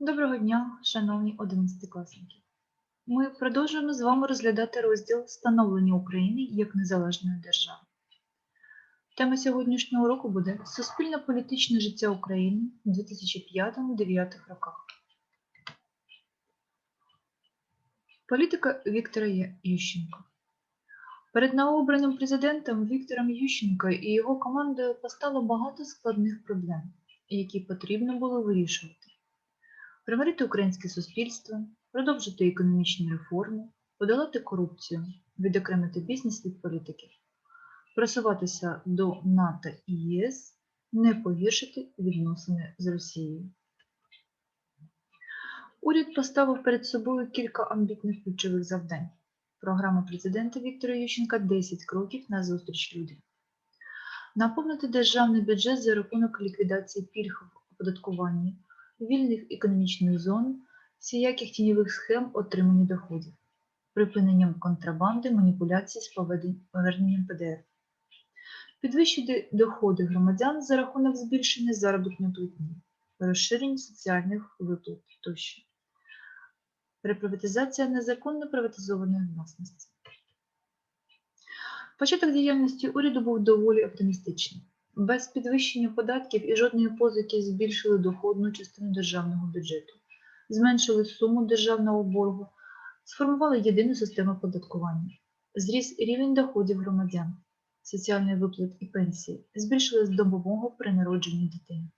Доброго дня, шановні одинадцятикласники. Ми продовжуємо з вами розглядати розділ становлення України як незалежної держави. Тема сьогоднішнього уроку буде Суспільно-політичне життя України у 2005-2009 роках. Політика Віктора Ющенка. Перед новообраним президентом Віктором Ющенко і його командою постало багато складних проблем, які потрібно було вирішувати примирити українське суспільство, продовжити економічні реформи, подолати корупцію, відокремити бізнес від політики, просуватися до НАТО і ЄС, не погіршити відносини з Росією. Уряд поставив перед собою кілька амбітних ключових завдань. Програма президента Віктора Ющенка 10 кроків на зустріч людям. Наповнити державний бюджет за рахунок ліквідації пільг в оподаткуванні, вільних економічних зон, всіяких тіньових схем отримання доходів, припиненням контрабанди, маніпуляцій з поверненням ПДР, підвищити доходи громадян за рахунок збільшення заробітної платні, розширення соціальних виплат тощо, реприватизація незаконно приватизованої власності. Початок діяльності уряду був доволі оптимістичним. Без підвищення податків і жодної позики збільшили доходну частину державного бюджету, зменшили суму державного боргу, сформували єдину систему оподаткування, зріс рівень доходів громадян, соціальний виплат і пенсії, збільшили допомогу при народженні дитини.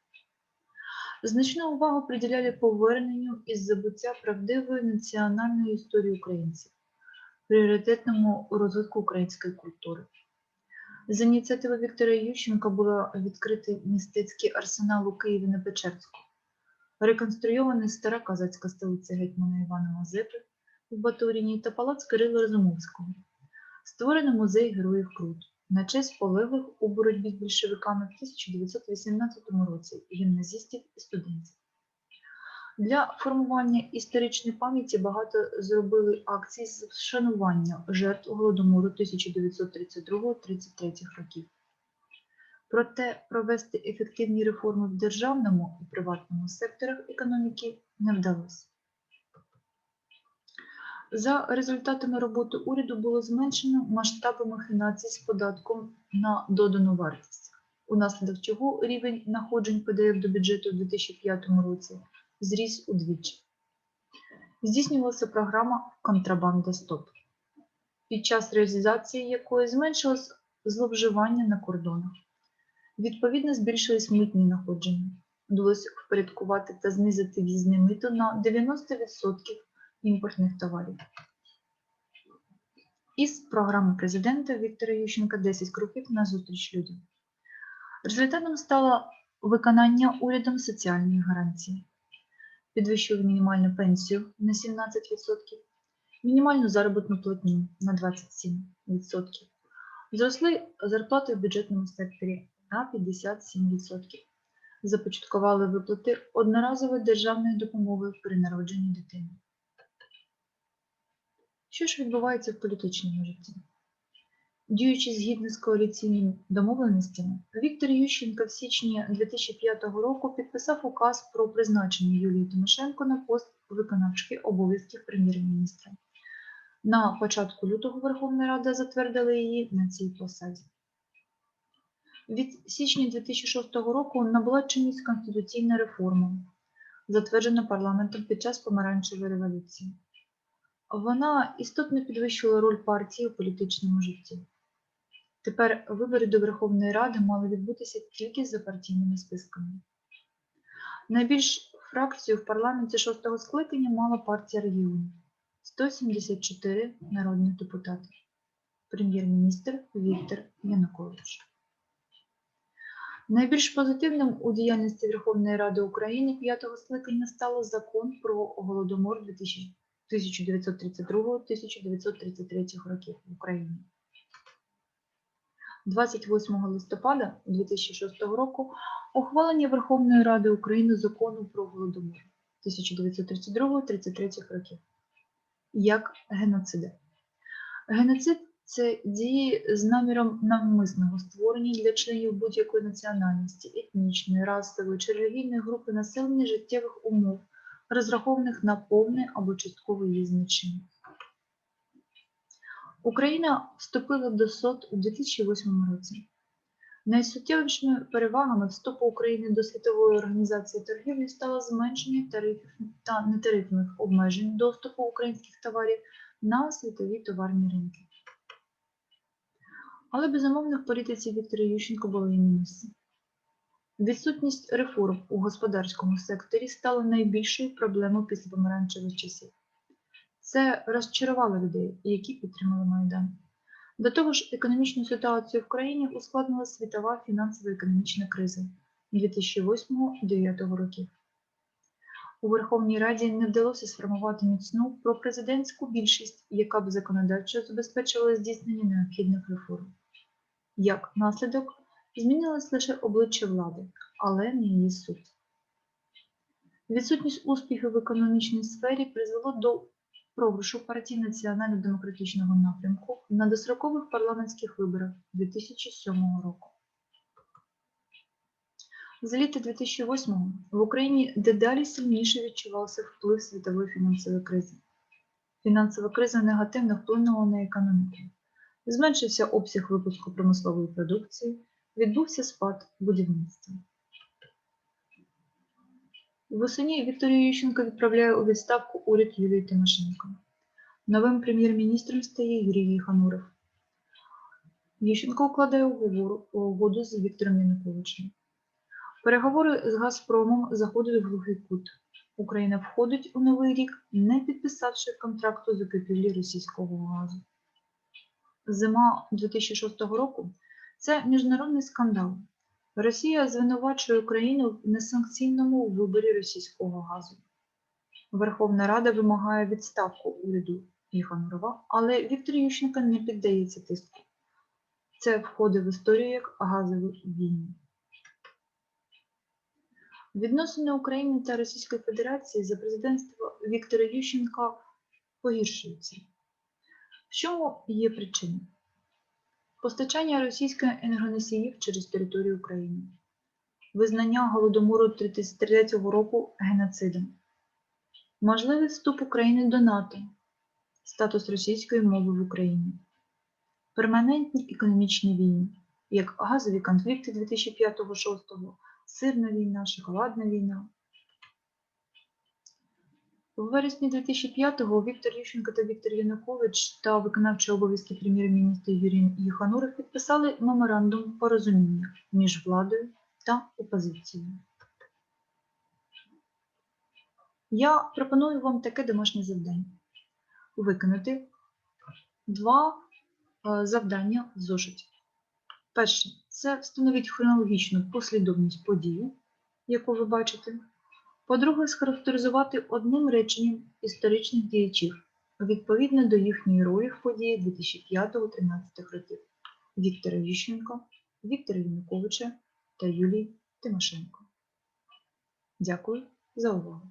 Значну увагу приділяли поверненню із забуття правдивої національної історії українців, пріоритетному розвитку української культури. З ініціативи Віктора Ющенка було відкритий мистецький арсенал у Києві на Печерську, реконструйована стара козацька столиця гетьмана Івана Мазепи в Батуріні та палац Кирила Розумовського. Створено музей Героїв Крут на честь полеглих у боротьбі з більшовиками в 1918 році гімназистів і студентів. Для формування історичної пам'яті багато зробили акцій з вшанування жертв Голодомору 1932-33 років. Проте провести ефективні реформи в державному і приватному секторах економіки не вдалося. За результатами роботи уряду було зменшено масштаби махінацій з податком на додану вартість, унаслідок чого рівень находжень ПДФ до бюджету у 2005 році зріс удвічі. Здійснювалася програма Контрабанда СТОП, під час реалізації якої зменшилось зловживання на кордонах. Відповідно, збільшились митні находження. Вдалося впорядкувати та знизити в'їзне мито на 90% імпортних товарів. Із програми президента Віктора Ющенка 10 кроків на зустріч людям. Результатом стало виконання урядом соціальної гарантії підвищили мінімальну пенсію на 17%, мінімальну заробітну платню на 27%. Зросли зарплати в бюджетному секторі на 57%. Започаткували виплати одноразової державної допомоги при народженні дитини. Що ж відбувається в політичному житті? Діючи згідно з коаліційними домовленостями, Віктор Ющенко в січні 2005 року підписав указ про призначення Юлії Тимошенко на пост виконавчки обов'язків прем'єр-міністра. На початку лютого Верховна Рада затвердила її на цій посаді. Від січня 2006 року набула чинність конституційна реформа, затверджена парламентом під час помаранчевої революції. Вона істотно підвищила роль партії у політичному житті. Тепер вибори до Верховної Ради мали відбутися тільки за партійними списками. Найбільш фракцію в парламенті шостого скликання мала партія регіонів 174 народних депутатів. Прем'єр-міністр Віктор Янукович. Найбільш позитивним у діяльності Верховної Ради України п'ятого скликання стало закон про голодомор 1932-1933 років в Україні. 28 листопада 2006 року ухвалення Верховної Ради України закону про голодомор 1932-33 років як геноциди. Геноцид це дії з наміром навмисного створення для членів будь-якої національності, етнічної, расової чи релігійної групи населення життєвих умов, розрахованих на повне або часткове її знищення. Україна вступила до СОТ у 2008 році. Найсуттєвішими перевагами вступу України до Світової організації торгівлі стало зменшення тарифів та нетарифних обмежень доступу українських товарів на світові товарні ринки. Але безумовно в політиці Віктора Ющенко були і мінуси. Відсутність реформ у господарському секторі стала найбільшою проблемою після помаранчевих часів. Це розчарувало людей, які підтримали Майдан. До того ж, економічну ситуацію в країні ускладнила світова фінансово-економічна криза 2008-2009 років. У Верховній Раді не вдалося сформувати міцну пропрезидентську більшість, яка б законодавчо забезпечувала здійснення необхідних реформ. Як наслідок, змінилось лише обличчя влади, але не її суть. Відсутність успіху в економічній сфері призвело до програшу партії національно-демократичного напрямку на дострокових парламентських виборах 2007 року. З літа 2008 в Україні дедалі сильніше відчувався вплив світової фінансової кризи. Фінансова криза негативно вплинула на економіку. Зменшився обсяг випуску промислової продукції, відбувся спад будівництва. Восені Вікторія Ющенко відправляє у відставку уряд Юлії Тимошенко. Новим прем'єр-міністром стає Юрій Єхануров. Ющенко укладає уговору- угоду з Віктором Януковичем. Переговори з Газпромом заходять в глухий кут. Україна входить у новий рік, не підписавши контракту закупівлі російського газу. Зима 2006 року це міжнародний скандал. Росія звинувачує Україну в несанкційному виборі російського газу. Верховна Рада вимагає відставку уряду Єханурова, але Віктор Ющенко не піддається тиску. Це входить в історію як газові війни. Відносини України та Російської Федерації за президентства Віктора Ющенка погіршуються. В чому є причина? Постачання російських енергоносіїв через територію України, визнання голодомору 1933 року геноцидом, можливий вступ України до НАТО, статус російської мови в Україні, перманентні економічні війни, як газові конфлікти 2005-2006, сирна війна, шоколадна війна. У вересні 2005-го Віктор Ющенко та Віктор Янукович та виконавчий обов'язки прем'єр-міністра Юрій Єхануров підписали меморандум порозуміння між владою та опозицією. Я пропоную вам таке домашнє завдання. Виконати два е, завдання в зошиті. Перше це встановіть хронологічну послідовність подій, яку ви бачите. По-друге, схарактеризувати одним реченням історичних діячів відповідно до їхньої ролі в події 2005-2013 років Віктора Ющенко, Віктора Януковича та Юлії Тимошенко. Дякую за увагу.